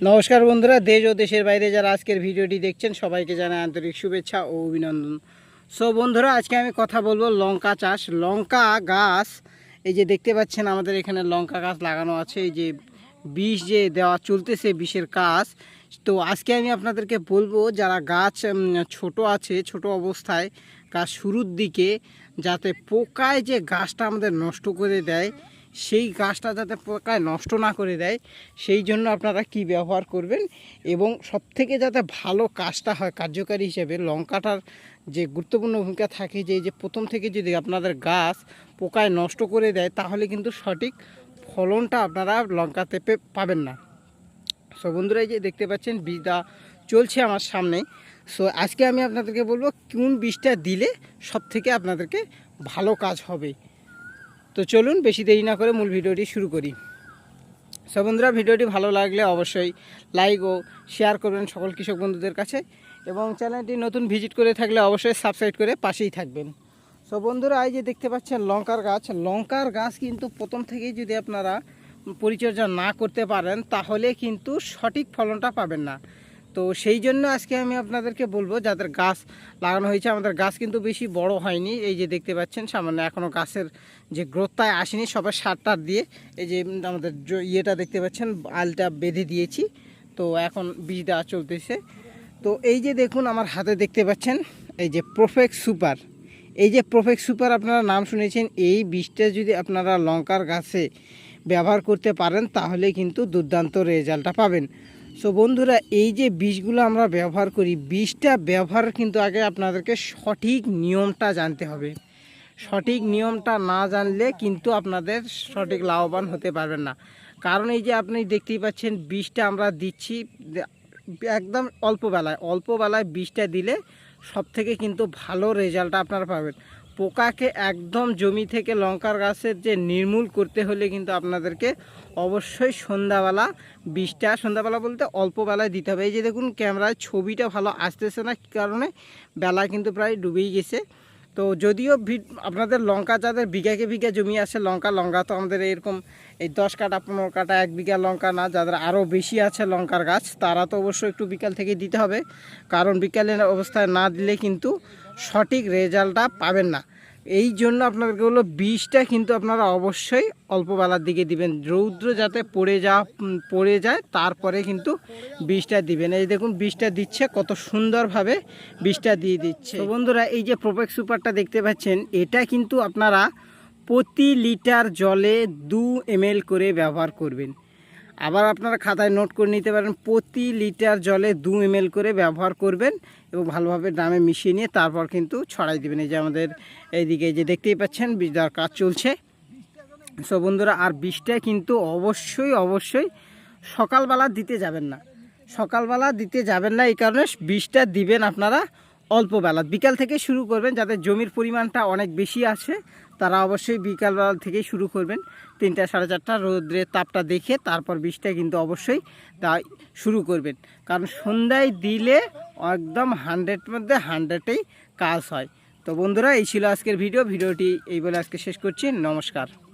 নমস্কার বন্ধুরা, দেশ ও দেশের বাইরে যারা আজকের ভিডিওটি দেখছেন, সবাইকে জানাই আন্তরিক শুভেচ্ছা ও অভিনন্দন। সো বন্ধুরা, আজকে আমি কথা বলব লঙ্কা চাষ। লঙ্কা গাছ, এই যে দেখতে পাচ্ছেন আমাদের এখানে লঙ্কা গাছ লাগানো আছে, এই যে বিষ যে দেওয়া চলতেছে বিষের কাজ। তো আজকে আমি আপনাদেরকে বলব, যারা গাছ ছোট আছে, ছোট অবস্থায় গাছ শুরুর দিকে যাতে পোকায় যে গাছটা আমাদের নষ্ট করে দেয় সেই গাছটা যাতে পোকায় নষ্ট না করে দেয়, সেই জন্য আপনারা কি ব্যবহার করবেন? এবং সবথেকে যাতে ভালো কাজটা হয় কার্যকারী হিসেবে লঙ্কাটার যে গুরুত্বপূর্ণ ভূমিকা থাকে যে যে প্রথম থেকে যদি আপনাদের গাছ পোকায় নষ্ট করে দেয়, তাহলে কিন্তু সঠিক ফলনটা আপনারা লঙ্কাতে পাবেন না। সো বন্ধুরা, এই যে দেখতে পাচ্ছেন বীজটা চলছে আমার সামনে। সো আজকে আমি আপনাদেরকে বলব, কোন বীজটা দিলে সব থেকে আপনাদেরকে ভালো কাজ হবে? তো চলুন বেশি দেরি না করে মূল ভিডিওটি শুরু করি। সো বন্ধুরা, ভিডিওটি ভালো লাগলে অবশ্যই লাইক ও শেয়ার করবেন সকল কৃষক বন্ধুদের কাছে এবং চ্যানেলটি নতুন ভিজিট করে থাকলে অবশ্যই সাবস্ক্রাইব করে পাশেই থাকবেন। সো বন্ধুরা, এই যে দেখতে পাচ্ছেন লঙ্কার গাছ লঙ্কার গাছ কিন্তু প্রথম থেকেই যদি আপনারা পরিচর্যা না করতে পারেন, তাহলে কিন্তু সঠিক ফলনটা পাবেন না। তো সেই জন্য আজকে আমি আপনাদেরকে বলব, যাদের গাছ লাগানো হয়েছে, আমাদের গাছ কিন্তু বেশি বড় হয়নি। এই যে দেখতে পাচ্ছেন, সামান্য এখনও গাছের যে গ্রোথটায় আসেনি, সবার সার টার দিয়ে এই যে আমাদের ইয়েটা দেখতে পাচ্ছেন, আলটা বেঁধে দিয়েছি। তো এখন বীজ দেওয়া চলতেছে। তো এই যে দেখুন, আমার হাতে দেখতে পাচ্ছেন, এই যে প্রফেক্ট সুপার এই যে প্রফেক্ট সুপার আপনারা নাম শুনেছেন, এই বীজটা যদি আপনারা লঙ্কার গাছে ব্যবহার করতে পারেন, তাহলে কিন্তু দুর্দান্ত রেজাল্টটা পাবেন। সো বন্ধুরা, এই যে বিষগুলো আমরা ব্যবহার করি, বিষটা ব্যবহার কিন্তু আগে আপনাদেরকে সঠিক নিয়মটা জানতে হবে। সঠিক নিয়মটা না জানলে কিন্তু আপনাদের সঠিক লাভবান হতে পারবেন না। কারণ এই যে আপনি দেখতেই পাচ্ছেন, বিষটা আমরা দিচ্ছি একদম অল্প বেলায়। অল্প বেলায় বীজটা দিলে সব থেকে কিন্তু ভালো রেজাল্টটা আপনারা পাবেন। পোকাকে একদম জমি থেকে লঙ্কার গাছের যে নির্মূল করতে হলে কিন্তু আপনাদেরকে অবশ্যই সন্ধ্যাবেলা বিষটা সন্ধ্যাবেলা বলতে অল্প বেলায় দিতে হবে। এই যে দেখুন, ক্যামেরায় ছবিটা ভালো আসতেছে না কারণে? বেলা কিন্তু প্রায় ডুবেই গেছে। তো যদিও আপনাদের লঙ্কা যাদের বিঘাকে বিঘা জমি আছে, লঙ্কা লঙ্কা তো আমাদের এরকম এই দশ কাটা পনেরো কাটা এক বিঘা লঙ্কা না, যাদের আরও বেশি আছে লঙ্কার গাছ, তারা তো অবশ্যই একটু বিকাল থেকে দিতে হবে। কারণ বিকালের অবস্থায় না দিলে কিন্তু সঠিক রেজাল্টটা পাবেন না। এই জন্য আপনাদেরকে হলো বীজটা কিন্তু আপনারা অবশ্যই অল্প বেলার দিকে দিবেন। রৌদ্র যাতে পড়ে যা পড়ে যায়, তারপরে কিন্তু বীজটা দিবেন। এই দেখুন বীজটা দিচ্ছে, কত সুন্দরভাবে বীজটা দিয়ে দিচ্ছে। বন্ধুরা, এই যে প্রোপেক সুপারটা দেখতে পাচ্ছেন, এটা কিন্তু আপনারা প্রতি লিটার জলে দু এমএল করে ব্যবহার করবেন। আবার আপনারা খাতায় নোট করে নিতে পারেন, প্রতি লিটার জলে দু এমএল করে ব্যবহার করবেন এবং ভালোভাবে ড্রামে মিশিয়ে নিয়ে তারপর কিন্তু ছড়াই দেবেন। এই যে আমাদের এইদিকে যে দেখতেই পাচ্ছেন দেওয়ার কাজ চলছে। সো বন্ধুরা, আর বীজটা কিন্তু অবশ্যই অবশ্যই সকালবেলা দিতে যাবেন না। সকালবেলা দিতে যাবেন না, এই কারণে বীজটা দিবেন আপনারা অল্প বেলা। বিকাল থেকে শুরু করবেন, যাদের জমির পরিমাণটা অনেক বেশি আছে, তারা অবশ্যই বিকালবেলা থেকেই শুরু করবেন। তিনটা সাড়ে চারটা রোদ্রের তাপটা দেখে তারপর বীজটা কিন্তু অবশ্যই তা শুরু করবেন। কারণ সন্ধ্যায় দিলে একদম হান্ড্রেড মধ্যে হান্ড্রেডেই কাজ হয়। তো বন্ধুরা, এই ছিল আজকের ভিডিও। ভিডিওটি এই বলে আজকে শেষ করছি। নমস্কার।